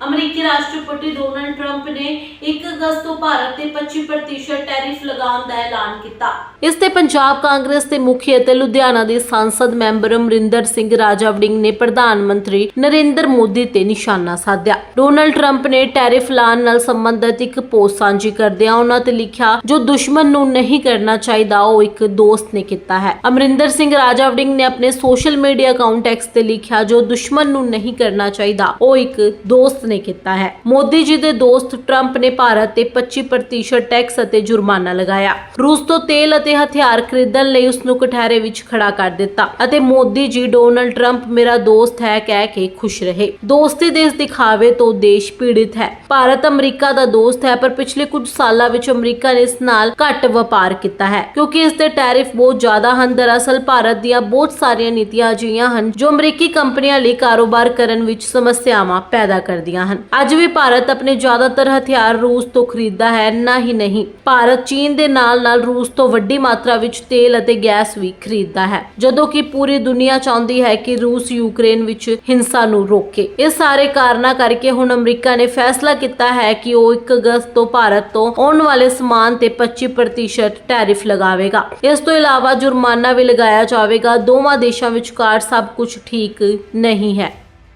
ਅਮਰੀਕੀ ਰਾਸ਼ਟਰਪਤੀ Donald Trump ਨੇ 1 ਅਗਸਤ ਤੋਂ ਭਾਰਤ ਤੇ 25% ਟੈਰਿਫ ਲਗਾਉਣ ਦਾ ਐਲਾਨ ਕੀਤਾ। ਇਸ ਤੇ ਪੰਜਾਬ ਕਾਂਗਰਸ ਦੇ ਮੁਖੀ ਅਤੇ ਲੁਧਿਆਣਾ ਦੇ ਸੰਸਦ ਮੈਂਬਰ ਅਮਰਿੰਦਰ ਸਿੰਘ ਰਾਜਾ ਨੇ ਪ੍ਰਧਾਨ ਮੰਤਰੀ ਨਰਿੰਦਰ ਮੋਦੀ ਤੇ ਨਿਸ਼ਾਨਾ ਸਾਧਿਆ। ਡੋਨਲਡ ਟਰੰਪ ਨੇ ਟੈਰਿਫ ਲਾਣ ਨਾਲ ਸੰਬੰਧਿਤ ਇੱਕ ਪੋਸਟ ਸਾਂਝੀ ਕਰਦਿਆਂ ਉਹਨਾਂ ਤੇ ਲਿਖਿਆ, ਜੋ ਦੁਸ਼ਮਣ ਨੂੰ ਨਹੀਂ ਕਰਨਾ ਚਾਹੀਦਾ, ਉਹ ਇੱਕ ਦੋਸਤ ਨੇ ਕੀਤਾ ਹੈ। ਅਮਰਿੰਦਰ ਸਿੰਘ ਰਾਜਾ ਵੜਿੰਗ ਨੇ ਆਪਣੇ ਸੋਸ਼ਲ ਮੀਡੀਆ ਅਕਾਊਂਟ ਐਕਸ ਤੇ ਲਿਖਿਆ, ਜੋ ਦੁਸ਼ਮਣ ਨੂੰ ਨਹੀਂ ਕਰਨਾ ਚਾਹੀਦਾ, ਉਹ ਇੱਕ ਦੋਸਤ ਨੇ ਕੀਤਾ ਹੈ। ਮੋਦੀ ਜੀ ਦੇ ਦੋਸਤ ਟਰੰਪ ਨੇ ਭਾਰਤ ਤੇ 25% ਟੈਕਸ ਅਤੇ ਜੁਰਮਾਨਾ ਲਗਾਇਆ। ਰੂਸ ਤੋਂ ਤੇਲ ਅਤੇ ਹਥਿਆਰ ਖਰੀਦਣ ਲਈ ਉਸ ਨੂੰ ਕਠਹਿਰੇ ਵਿੱਚ ਖੜਾ ਕਰ ਦਿੱਤਾ ਅਤੇ ਮੋਦੀ ਜੀ, ਡੋਨਲਡ ਟਰੰਪ, ਮੇਰਾ ਦੋਸਤ ਹੈ, ਕਹਿ ਕੇ ਖੁਸ਼ ਰਹੇ। ਦੋਸਤੀ ਦੇ ਇਸ ਦਿਖਾਵੇ ਤੋਂ ਦੇਸ਼ ਪੀੜਿਤ ਹੈ। ਭਾਰਤ ਅਮਰੀਕਾ ਦਾ ਦੋਸਤ ਹੈ, ਪਰ ਪਿਛਲੇ ਕੁਝ ਸਾਲਾਂ ਵਿੱਚ ਅਮਰੀਕਾ ਨੇ ਇਸ ਨਾਲ ਘੱਟ ਵਪਾਰ ਕੀਤਾ ਹੈ, ਕਿਉਂਕਿ ਇਸ ਦੇ ਟੈਰਿਫ ਬਹੁਤ ਜ਼ਿਆਦਾ ਹਨ। ਦਰਅਸਲ, ਭਾਰਤ ਦੀਆਂ ਬਹੁਤ ਸਾਰੀਆਂ ਨੀਤੀਆਂ ਅਜਿਹੀਆਂ ਹਨ ਜੋ ਅਮਰੀਕੀ ਕੰਪਨੀਆਂ ਲਈ ਕਾਰੋਬਾਰ ਕਰਨ ਵਿੱਚ ਸਮੱਸਿਆਵਾਂ ਪੈਦਾ ਕਰਦੀਆਂ ਹਨ। ਅੱਜ ਵੀ ਭਾਰਤ ਆਪਣੇ ਜ਼ਿਆਦਾਤਰ ਹਥਿਆਰ ਰੂਸ ਤੋਂ ਖਰੀਦਦਾ ਹੈ, ਨਾ ਹੀ ਨਹੀਂ। ਭਾਰਤ ਚੀਨ ਦੇ ਨਾਲ-ਨਾਲ ਰੂਸ ਤੋਂ ਵੱਡੀ ਮਾਤਰਾ ਵਿੱਚ ਤੇਲ ਅਤੇ ਗੈਸ ਵੀ ਖਰੀਦਦਾ ਹੈ, ਜਦੋਂ ਕਿ ਪੂਰੀ ਦੁਨੀਆ ਚਾਹੁੰਦੀ ਹੈ ਕਿ ਰੂਸ ਯੂਕਰੇਨ ਵਿੱਚ ਹਿੰਸਾ ਨੂੰ ਰੋਕੇ। ਇਹ ਸਾਰੇ ਕਾਰਨਾਂ ਕਰਕੇ ਹੁਣ ਅਮਰੀਕਾ ਨੇ ਫੈਸਲਾ ਕੀਤਾ ਹੈ ਕਿ ਉਹ 1 ਅਗਸਤ ਤੋਂ ਭਾਰਤ ਤੋਂ ਆਉਣ ਵਾਲੇ ਸਮਾਨ ਤੇ 25% ਟੈਰਿਫ ਲਗਾਵੇਗਾ। ਇਸ ਤੋਂ ਇਲਾਵਾ ਜੁਰਮਾਨਾ ਵੀ ਲਗਾਇਆ ਜਾਵੇਗਾ। ਦੋਵਾਂ ਦੇਸ਼ਾਂ ਵਿਚਕਾਰ ਸਭ ਕੁਝ ਠੀਕ ਨਹੀਂ ਹੈ।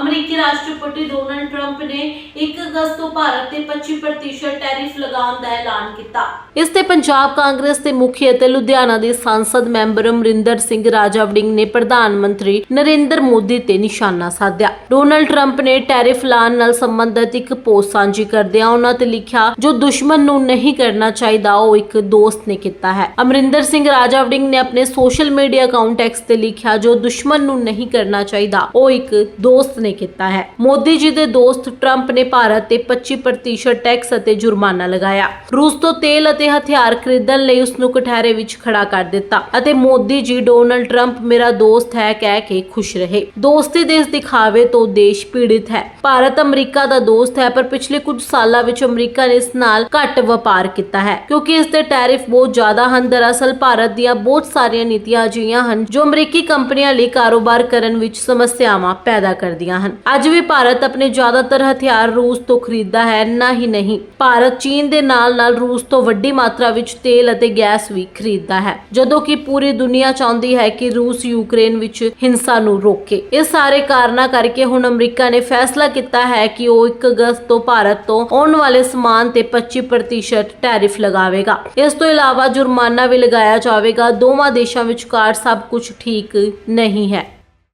ਅਮਰੀਕੀ ਰਾਸ਼ਟਰਪਤੀ ਡੋਨਲਡ ਟਰੰਪ ਨੇ 1 ਅਗਸਤ ਤੋਂ ਭਾਰਤ ਤੇ 25% ਟੈਰਿਫ ਲਗਾਉਣ ਦਾ ਐਲਾਨ ਕੀਤਾ। ਇਸ ਤੇ ਪੰਜਾਬ ਕਾਂਗਰਸ ਦੇ ਮੁਖੀ ਅਤੇ ਲੁਧਿਆਣਾ ਦੇ ਸੰਸਦ ਮੈਂਬਰ ਅਮਰਿੰਦਰ ਸਿੰਘ ਰਾਜਾ ਵੜਿੰਗ ਨੇ ਪ੍ਰਧਾਨ ਮੰਤਰੀ ਨਰਿੰਦਰ ਮੋਦੀ ਤੇ ਨਿਸ਼ਾਨਾ ਸਾਧਿਆ। ਡੋਨਲਡ ਟਰੰਪ ਨੇ ਟੈਰਿਫ ਲਾਣ ਨਾਲ ਸੰਬੰਧਿਤ ਇੱਕ ਪੋਸਟ ਸਾਂਝੀ ਕਰਦਿਆਂ ਉਹਨਾਂ ਤੇ ਲਿਖਿਆ, ਜੋ ਦੁਸ਼ਮਣ ਨੂੰ ਨਹੀਂ ਕਰਨਾ ਚਾਹੀਦਾ, ਉਹ ਇੱਕ ਦੋਸਤ ਨੇ ਕੀਤਾ ਹੈ। ਅਮਰਿੰਦਰ ਸਿੰਘ ਰਾਜਾ ਵੜਿੰਗ ਨੇ ਆਪਣੇ ਸੋਸ਼ਲ ਮੀਡੀਆ ਅਕਾਊਂਟ ਐਕਸ ਤੇ ਲਿਖਿਆ, ਜੋ ਦੁਸ਼ਮਣ ਨੂੰ ਨਹੀਂ ਕਰਨਾ ਚਾਹੀਦਾ, ਉਹ ਇੱਕ ਦੋਸਤ ਨੇ ਕੀਤਾ ਹੈ। ਮੋਦੀ ਜੀ ਦੇ ਦੋਸਤ ਟਰੰਪ ਨੇ ਭਾਰਤ ਤੇ 25% ਟੈਕਸ ਅਤੇ ਜੁਰਮਾਨਾ ਲਗਾਇਆ। ਰੂਸ ਤੋਂ ਤੇਲ ਅਤੇ ਹਥਿਆਰ ਖਰੀਦਣ ਲਈ ਉਸ ਨੂੰ ਕਠਹਿਰੇ ਵਿੱਚ ਖੜਾ ਕਰ ਦਿੱਤਾ ਅਤੇ ਮੋਦੀ ਜੀ, ਡੋਨਲਡ ਟਰੰਪ, ਮੇਰਾ ਦੋਸਤ ਹੈ, ਕਹਿ ਕੇ ਖੁਸ਼ ਰਹੇ। ਦੋਸਤੀ ਦੇ ਇਸ ਦਿਖਾਵੇ ਤੋਂ ਦੇਸ਼ ਪੀੜਿਤ ਹੈ। ਭਾਰਤ ਅਮਰੀਕਾ ਦਾ ਦੋਸਤ ਹੈ, ਪਰ ਪਿਛਲੇ ਕੁਝ ਸਾਲਾਂ ਵਿੱਚ ਅਮਰੀਕਾ ਨੇ ਇਸ ਨਾਲ ਘੱਟ ਵਪਾਰ ਕੀਤਾ ਹੈ, ਕਿਉਂਕਿ ਇਸ ਦੇ ਟੈਰਿਫ ਬਹੁਤ ਜ਼ਿਆਦਾ ਹਨ। ਦਰਅਸਲ ਭਾਰਤ ਦੀਆਂ ਬਹੁਤ ਸਾਰੀਆਂ ਨੀਤੀਆਂ ਅਜਿਹੀਆਂ ਹਨ ਜੋ ਅਮਰੀਕੀ ਕੰਪਨੀਆਂ ਲਈ ਕਾਰੋਬਾਰ ਕਰਨ ਵਿੱਚ ਸਮੱਸਿਆਵਾਂ ਪੈਦਾ ਕਰਦੀਆਂ ਹਨ। ਅੱਜ ਵੀ ਭਾਰਤ ਆਪਣੇ ਜ਼ਿਆਦਾਤਰ ਹਥਿਆਰ ਰੂਸ ਤੋਂ ਖਰੀਦਦਾ ਹੈ, ਨਾ ਹੀ ਨਹੀਂ। ਭਾਰਤ ਚੀਨ ਦੇ ਨਾਲ-ਨਾਲ ਰੂਸ ਤੋਂ ਵੱਡੀ ਮਾਤਰਾ ਵਿੱਚ ਤੇਲ ਅਤੇ ਗੈਸ ਵੀ ਖਰੀਦਦਾ ਹੈ, ਜਦੋਂ ਕਿ ਪੂਰੀ ਦੁਨੀਆ ਚਾਹੁੰਦੀ ਹੈ ਕਿ ਰੂਸ ਯੂਕਰੇਨ ਵਿੱਚ ਹਿੰਸਾ ਨੂੰ ਰੋਕੇ। ਇਹ ਸਾਰੇ ਕਾਰਨਾਂ ਕਰਕੇ ਹੁਣ ਅਮਰੀਕਾ ਨੇ ਫੈਸਲਾ ਕੀਤਾ ਹੈ ਕਿ ਉਹ 1 ਅਗਸਤ ਤੋਂ ਭਾਰਤ ਤੋਂ ਆਉਣ ਵਾਲੇ ਸਮਾਨ ਤੇ 25% ਟੈਰਿਫ ਲਗਾਵੇਗਾ। ਇਸ ਤੋਂ ਇਲਾਵਾ ਜੁਰਮਾਨਾ ਵੀ ਲਗਾਇਆ ਜਾਵੇਗਾ। ਦੋਵਾਂ ਦੇਸ਼ਾਂ ਵਿਚਕਾਰ ਸਭ ਕੁਝ ਠੀਕ ਨਹੀਂ ਹੈ।